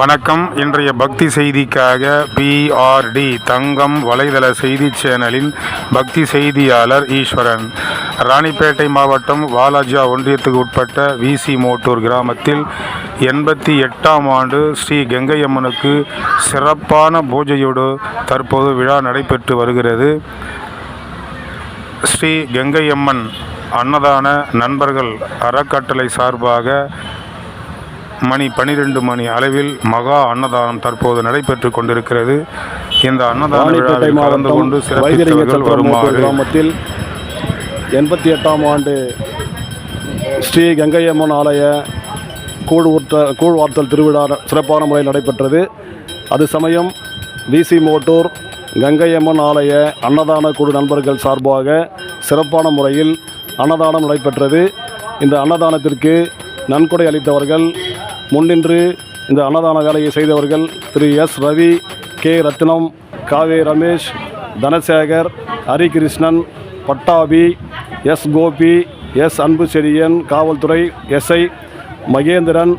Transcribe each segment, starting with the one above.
வணக்கம். இன்றைய பக்தி செய்திக்காக பிஆர்டி தங்கம் வலைதள செய்தி சேனலின் பக்தி செய்தியாளர் ஈஸ்வரன். ராணிப்பேட்டை மாவட்டம் வாலாஜா ஒன்றியத்துக்கு உட்பட்ட விசி மோட்டூர் கிராமத்தில் எண்பத்தி எட்டாம் ஆண்டு ஸ்ரீ கங்கையம்மனுக்கு சிறப்பான பூஜையோடு தற்போது விழா நடைபெற்று வருகிறது. ஸ்ரீ கங்கையம்மன் அன்னதான நண்பர்கள் அறக்கட்டளை சார்பாக மணி பனிரெண்டு மணி அளவில் மகா அன்னதானம் தற்போது நடைபெற்று கொண்டிருக்கிறது. இந்த அன்னதான ராணிப்பேட்டை விழாவில் கலந்து கொண்டு சிறப்பித்தவர்கள் வருமாறு கிராமத்தில் எண்பத்தி எட்டாம் ஆண்டு ஸ்ரீ கங்கையம்மன் ஆலய கூழ் ஊற்ற கூழ் வார்த்தல் திருவிழா சிறப்பான முறையில் நடைபெற்றது. அது சமயம் விசி மோட்டூர் கங்கையம்மன் ஆலய அன்னதான குழு நண்பர்கள் சார்பாக சிறப்பான முறையில் அன்னதானம் நடைபெற்றது. இந்த அன்னதானத்திற்கு நன்கொடை அளித்தவர்கள் முன்னின்று இந்த அன்னதான வேலையை செய்தவர்கள் திரு எஸ் ரவி கே ரத்னம் காவே ரமேஷ் தனசேகர் ஹரிகிருஷ்ணன் பட்டாபி எஸ் கோபி எஸ் அன்பு செடியன் காவல்துறை எஸ்ஐ மகேந்திரன்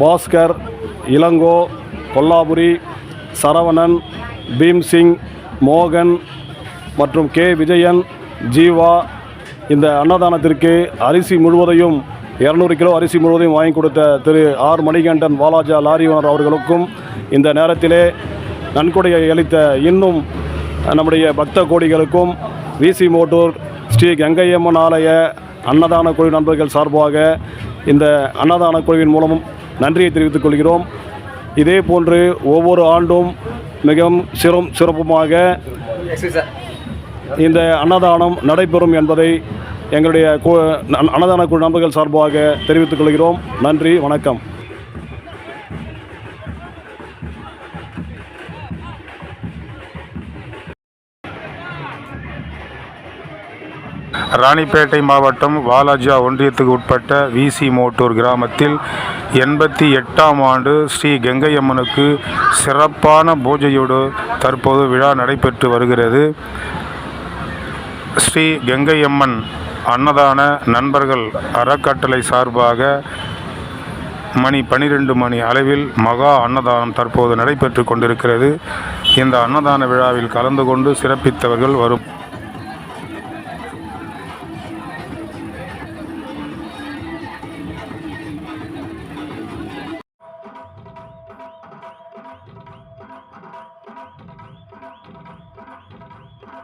பாஸ்கர் இளங்கோ கொல்லாபுரி சரவணன் பீம்சிங் மோகன் மற்றும் கே விஜயன் ஜீவா. இந்த அன்னதானத்திற்கு அரிசி முழுவதையும் இரநூறு கிலோ அரிசி முழுவதையும் வாங்கி கொடுத்த Thiru R Manikandan Walajah lorry owner அவர்களுக்கும் இந்த நேரத்திலே நன்கொடையை அளித்த இன்னும் நம்முடைய பக்த கோடிகளுக்கும் விசி மோட்டூர் ஸ்ரீ கங்கையம்மன் ஆலய அன்னதான குழு நண்பர்கள் சார்பாக இந்த அன்னதான குழுவின் மூலமும் நன்றியை தெரிவித்துக் கொள்கிறோம். இதே போன்று ஒவ்வொரு ஆண்டும் மிகவும் சிறம் சிறப்புமாக இந்த அன்னதானம் நடைபெறும் என்பதை எங்களுடைய கு- அன்னதான குழு நண்பர்கள் சார்பாக தெரிவித்துக் கொள்கிறோம். நன்றி வணக்கம். ராணிப்பேட்டை மாவட்டம் வாலாஜா ஒன்றியத்துக்கு உட்பட்ட விசி மோட்டூர் கிராமத்தில் எண்பத்தி எட்டாம் ஆண்டு ஸ்ரீ கங்கையம்மனுக்கு சிறப்பான பூஜையோடு தற்போது விழா நடைபெற்று வருகிறது. ஸ்ரீ கங்கையம்மன் அன்னதான நண்பர்கள் அறக்கட்டளை சார்பாக மணி பனிரெண்டு மணி அளவில் மகா அன்னதானம் தற்போது நடைபெற்று கொண்டிருக்கிறது. இந்த அன்னதான விழாவில் கலந்து கொண்டு சிறப்பித்தவர்கள் வரும்.